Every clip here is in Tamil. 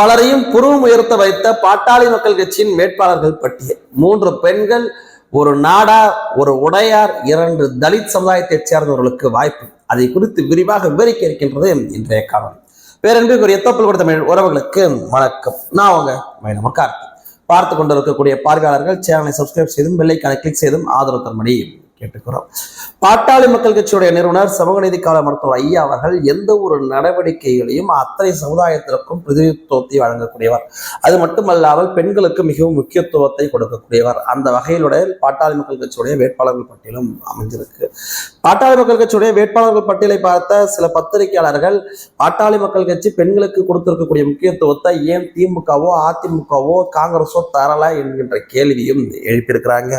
பலரையும் புருவம் உயர்த்த வைத்த பாட்டாளி மக்கள் கட்சியின் வேட்பாளர்கள் பட்டியல். மூன்று பெண்கள் ஒரு நாடா ஒரு உடையார் இரண்டு தலித் சமுதாயத்தைச் சேர்ந்தவர்களுக்கு வாய்ப்பு. அதை குறித்து விரிவாக விவரிக்க இருக்கின்றது இன்றைய காலம் பேரன்பிற்குரிய தொப்பல் கொடுத்த தமிழ் உறவுகளுக்கு வணக்கம். நான் உங்க மைனம கார்த்தி பார்த்து கொண்டிருக்கக்கூடிய பார்வையாளர்கள் சேனலை சப்ஸ்கிரைப் செய்தும் பெல்லைக்கான கிளிக் செய்தும் ஆதரவு தரும்படி கேட்டுக்கிறோம். பாட்டாளி மக்கள் கட்சியுடைய நிறுவனர் சமூகநீதிக்கால மருத்துவர் ஐயா அவர்கள் எந்த ஒரு நடவடிக்கைகளையும் அத்தனை சமுதாயத்திற்கும் பிரதிநிதித்துவத்தை வழங்கக்கூடியவர். அது மட்டுமல்லாமல் பெண்களுக்கு மிகவும் முக்கியத்துவத்தை கொடுக்கக்கூடியவர். அந்த வகையிலுடைய பாட்டாளி மக்கள் கட்சியுடைய வேட்பாளர்கள் பட்டியலும் அமைஞ்சிருக்கு பாட்டாளி மக்கள் கட்சியுடைய வேட்பாளர்கள் பட்டியலை பார்த்த சில பத்திரிகையாளர்கள் பாட்டாளி மக்கள் கட்சி பெண்களுக்கு கொடுத்திருக்கக்கூடிய முக்கியத்துவத்தை ஏன் திமுகவோ அதிமுகவோ காங்கிரஸோ தரல என்கின்ற கேள்வியும் எழுப்பியிருக்கிறாங்க.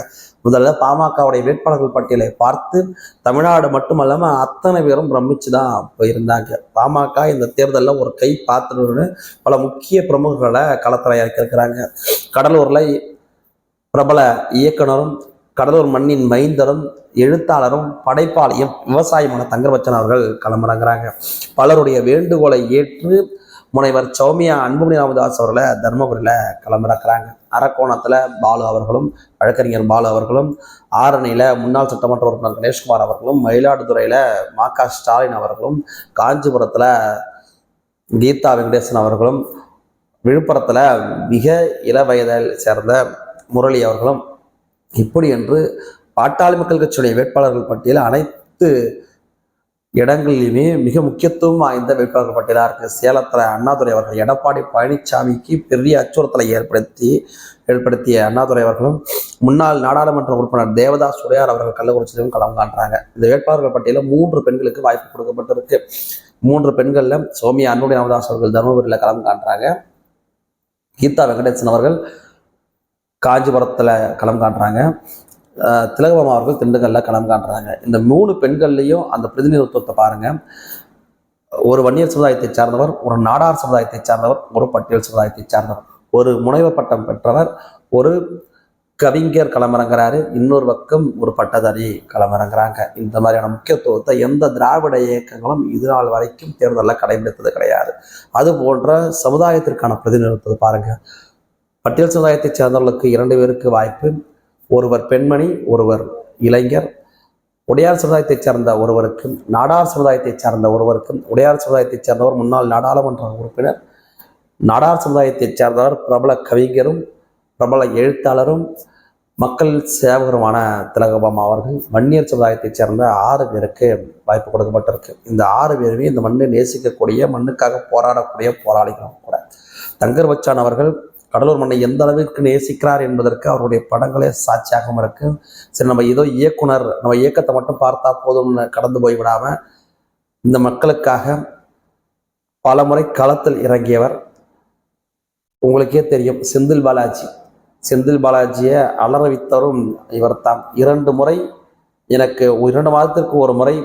முதல்ல பாமகவுடைய வேட்பாளர்கள் பட்டியலை பார்த்து தமிழ்நாடு மட்டுமல்லாமல் அத்தனை பேரும் பிரமிச்சு தான் போயிருந்தாங்க. பாமக இந்த தேர்தலில் ஒரு கை பார்த்துன்னு பல முக்கிய பிரமுகர்களை களத்தில் இறக்கிருக்கிறாங்க கடலூரில் பிரபல இயக்குனரும் கடலூர் மண்ணின் மைந்தரும் எழுத்தாளரும் படைப்பாளியும் விவசாயமான தங்கர்பச்சன் அவர்கள் களமிறங்குறாங்க. பலருடைய வேண்டுகோளை ஏற்று முனைவர் சௌமியா அன்புமணி ராமதாஸ் அவர்களை தர்மபுரியில் களமிறக்குறாங்க. அரக்கோணத்தில் பாலு அவர்களும் வழக்கறிஞர் பாலு அவர்களும் ஆரணியில் முன்னாள் சட்டமன்ற உறுப்பினர் கணேஷ்குமார் அவர்களும் மயிலாடுதுறையில் மா க ஸ்டாலின் அவர்களும் காஞ்சிபுரத்தில் கீதா வெங்கடேசன் அவர்களும் விழுப்புரத்தில் மிக இள வயதில் சேர்ந்த முரளி அவர்களும் இப்படி என்று பாட்டாளி மக்கள் கட்சியுடைய வேட்பாளர்கள் பட்டியல் அனைத்து இடங்களிலுமே மிக முக்கியத்துவம் வாய்ந்த வேட்பாளர் பட்டியலாக இருக்கு சேலத்தில் அண்ணாதுரை அவர்கள் எடப்பாடி பழனிசாமிக்கு பெரிய அச்சுறுத்தலை ஏற்படுத்தி ஏற்படுத்திய அண்ணாதுரை அவர்களும் முன்னாள் நாடாளுமன்ற உறுப்பினர் தேவதாஸ் உடையார் அவர்கள் கள்ளக்குறிச்சியிலும் களம் காண்றாங்க. இந்த வேட்பாளர்கள் பட்டியலில் மூன்று பெண்களுக்கு வாய்ப்பு கொடுக்கப்பட்டிருக்கு. மூன்று பெண்களில் சோமியா அன்புடைய ராமதாஸ் அவர்கள் தருமபுரியில் களம் காண்றாங்க. கீதா வெங்கடேசன் அவர்கள் காஞ்சிபுரத்தில் களம் காண்றாங்க. திலகபாமா அவர்கள் திண்டுக்கல்ல களம் காண்றாங்க. இந்த மூணு பெண்கள்லையும் அந்த பிரதிநிதித்துவத்தை பாருங்க. ஒரு வன்னியர் சமுதாயத்தை சார்ந்தவர் ஒரு நாடார் சமுதாயத்தை சார்ந்தவர் ஒரு பட்டியல் சமுதாயத்தை சார்ந்தவர். ஒரு முனைவர் பட்டம் பெற்றவர் ஒரு கவிஞர் களமிறங்குறாரு இன்னொரு பக்கம் ஒரு பட்டதாரி களமிறங்குறாங்க. இந்த மாதிரியான முக்கியத்துவத்தை எந்த திராவிட இயக்கங்களும் இது நாள் வரைக்கும் தேர்தலில் கடைபிடித்தது கிடையாது. அது போன்ற சமுதாயத்திற்கான பிரதிநிதித்துவத்தை பாருங்க. பட்டியல் சமுதாயத்தைச் சேர்ந்தவர்களுக்கு இரண்டு பேருக்கு வாய்ப்பு ஒருவர் பெண்மணி ஒருவர் இளைஞர். உடையார் சமுதாயத்தைச் சேர்ந்த ஒருவருக்கும் நாடார் சமுதாயத்தைச் சேர்ந்த ஒருவருக்கும் உடையார் சமுதாயத்தைச் சேர்ந்தவர் முன்னாள் நாடாளுமன்ற உறுப்பினர் நாடார் சமுதாயத்தைச் சேர்ந்தவர் பிரபல கவிஞரும் பிரபல எழுத்தாளரும் மக்கள் சேவகருமான திலகபாமா அவர்கள் வன்னியர் சமுதாயத்தைச் சேர்ந்த ஆறு பேருக்கு வாய்ப்பு கொடுக்கப்பட்டிருக்கு. இந்த ஆறு பேருமே இந்த மண்ணை நேசிக்கக்கூடிய மண்ணுக்காக போராடக்கூடிய போராளிகளும் கூட. தங்கர் வச்சான் அவர்கள் கடலூர் மண்ணை எந்த அளவிற்கு நேசிக்கிறார் என்பதற்கு அவருடைய படங்களே சாட்சியாகவும் இருக்கு. சரி நம்ம ஏதோ இயக்குனர் நம்ம இயக்கத்தை மட்டும் பார்த்தா போதும்னு கடந்து போய்விடாம இந்த மக்களுக்காக பல முறை களத்தில் இறங்கியவர் உங்களுக்கே தெரியும் செந்தில் பாலாஜி. செந்தில் பாலாஜியை அலற வைத்தவரும் இவர்தான். இரண்டு முறை எனக்கு இரண்டு மாதத்திற்கு ஒரு முறை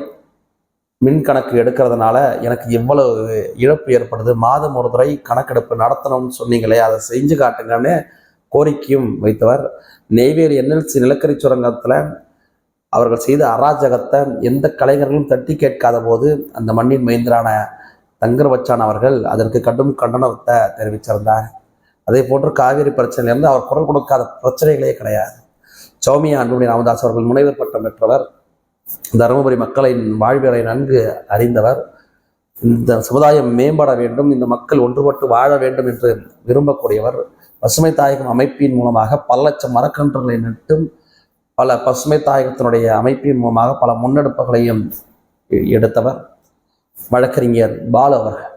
மின் கணக்கு எடுக்கிறதுனால எனக்கு எவ்வளவு இழப்பு ஏற்படுது? மாதம் ஒரு முறை கணக்கெடுப்பு நடத்தணும்னு சொன்னீங்களே அதை செஞ்சு காட்டுங்கன்னு கோரிக்கையும் வைத்தவர். நெய்வேலி என்எல்சி நிலக்கரி சுரங்கத்தில் அவர்கள் செய்த அராஜகத்தை எந்த கலைஞர்களும் தட்டி கேட்காத போது அந்த மண்ணின் மைந்தரான தங்கர் வச்சான் அவர்கள் அதற்கு கடும் கண்டனத்தை தெரிவிச்சிருந்தார். அதே போன்று காவிரி பிரச்சனையிலிருந்து அவர் குரல் கொடுக்காத பிரச்சனைகளே கிடையாது. சௌமியா அன்புமணி ராமதாஸ் அவர்கள் முனைவர் பட்டம் பெற்றவர். தருமபுரி மக்களின் வாழ்வியலை நன்கு அறிந்தவர். இந்த சமுதாயம் மேம்பட வேண்டும் இந்த மக்கள் ஒன்றுபட்டு வாழ வேண்டும் என்று விரும்பக்கூடியவர். பசுமை தாயகம் அமைப்பின் மூலமாக பல லட்சம் மரக்கன்றுகளை நட்டும் பல பசுமை தாயகத்தினுடைய அமைப்பின் மூலமாக பல முன்னெடுப்புகளையும் எடுத்தவர். வழக்கறிஞர் பாலு அவர்கள்.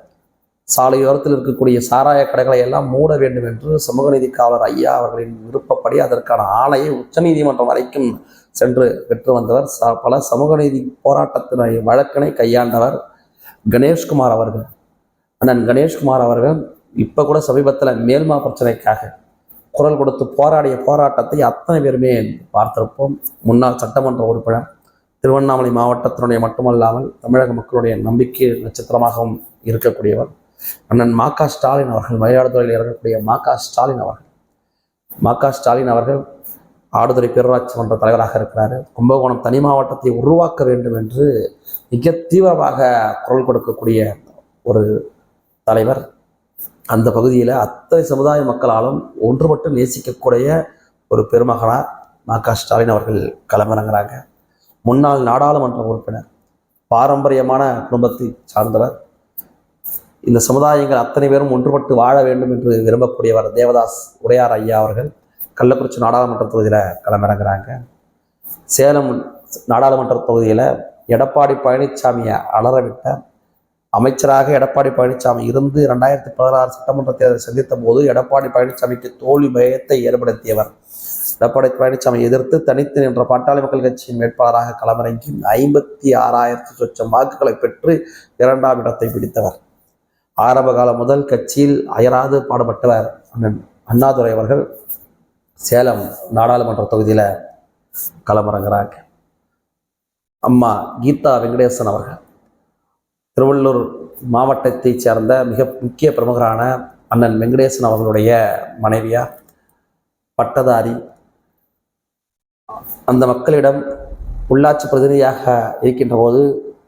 சாலையோரத்தில் இருக்கக்கூடிய சாராய கடைகளை எல்லாம் மூட வேண்டும் என்று சமூக நீதி காவலர் ஐயா அவர்களின் விருப்பப்படி அதற்கான ஆணையை உச்சநீதிமன்றம் வரைக்கும் சென்று பெற்று வந்தவர். ச- பல சமூக நீதி போராட்டத்தினுடைய வழக்கினை கையாண்டவர் கணேஷ்குமார் அவர்கள். அண்ணன் கணேஷ்குமார் அவர்கள் இப்போ கூட சமீபத்தில் மேல்மா பிரச்சனைக்காக குரல் கொடுத்து போராடிய போராட்டத்தை அத்தனை பேருமே பார்த்திருப்போம். முன்னாள் சட்டமன்ற உறுப்பினர் திருவண்ணாமலை மாவட்டத்தினுடைய மட்டுமல்லாமல் தமிழக மக்களுடைய நம்பிக்கை நட்சத்திரமாகவும் இருக்கக்கூடியவர். அண்ணன் மா க ஸ்டாலின் அவர்கள் மயிலாடுதுறையில் இறங்கக்கூடிய மா க ஸ்டாலின் அவர்கள். மா க ஸ்டாலின் அவர்கள் ஆடுதுறை பேரூராட்சி மன்ற தலைவராக இருக்கிறார். கும்பகோணம் தனி மாவட்டத்தை உருவாக்க வேண்டும் என்று மிக தீவிரமாக குரல் கொடுக்கக்கூடிய ஒரு தலைவர். அந்த பகுதியில் அத்தனை சமுதாய மக்களாலும் ஒன்றுபட்டு நேசிக்கக்கூடிய ஒரு பெருமகனாக ம க ஸ்டாலின் அவர்கள் களமிறங்குறாங்க. முன்னாள் நாடாளுமன்ற உறுப்பினர் பாரம்பரியமான குடும்பத்தை சார்ந்தவர் இந்த சமுதாயங்கள் அத்தனை பேரும் ஒன்றுபட்டு வாழ வேண்டும் என்று விரும்பக்கூடியவர் தேவதாஸ் உடையார் ஐயா அவர்கள். கள்ளக்குறிச்சி நாடாளுமன்ற தொகுதியில் களமிறங்குறாங்க. சேலம் நாடாளுமன்ற தொகுதியில் எடப்பாடி பழனிசாமியை அலறவிட்ட அமைச்சராக எடப்பாடி பழனிசாமி இருந்து ரெண்டாயிரத்தி பதினாறு சட்டமன்ற தேர்தலை சந்தித்த போது எடப்பாடி பழனிசாமிக்கு தோல்வி பயத்தை ஏற்படுத்தியவர். எடப்பாடி பழனிசாமி எதிர்த்து தனித்து நின்ற பாட்டாளி மக்கள் கட்சியின் வேட்பாளராக களமிறங்கி ஐம்பத்தி ஆறாயிரத்தி சொச்சம் வாக்குகளை பெற்று இரண்டாம் இடத்தை பிடித்தவர். ஆரம்ப காலம் முதல் கட்சியில் அயராது பாடுபட்டவர் அண்ணன் அண்ணாதுரை அவர்கள் சேலம் நாடாளுமன்ற தொகுதியில் களமிறங்குறாங்க. அம்மா கீதா வெங்கடேசன் அவர்கள் திருவள்ளூர் மாவட்டத்தைச் சேர்ந்த மிக முக்கிய பிரமுகரான அண்ணன் வெங்கடேசன் அவர்களுடைய மனைவியா? பட்டதாரி. அந்த மக்களிடம் உள்ளாட்சி பிரதிநிதியாக இருக்கின்ற போது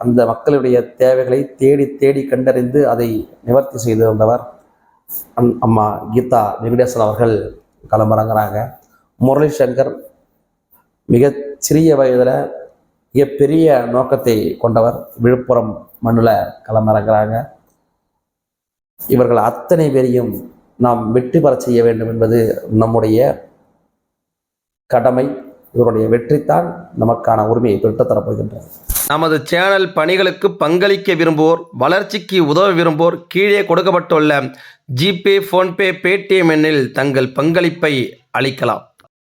அந்த மக்களுடைய தேவைகளை தேடி தேடி கண்டறிந்து அதை நிவர்த்தி செய்து வந்தவர் அம் அம்மா கீதா வெங்கடேசன் அவர்கள் களமிறங்குறாங்க முரளி சங்கர் மிக சிறிய வயதில் மிகப்பெரிய நோக்கத்தை கொண்டவர். விழுப்புரம் மண்ணில் களமிறங்குறாங்க இவர்கள் அத்தனை பேரையும் நாம் வெற்றி பெற செய்ய வேண்டும் என்பது நம்முடைய கடமை. இவருடைய வெற்றித்தான் நமக்கான உரிமையை பெற்றுத்தரப் போகின்றது நமது சேனல் பணிகளுக்கு பங்களிக்க விரும்புவோர் வளர்ச்சிக்கு உதவ விரும்புவோர் கீழே கொடுக்கப்பட்டுள்ள ஜிபே ஃபோன்பே பேடிஎம் எண்ணில் தங்கள் பங்களிப்பை அளிக்கலாம்.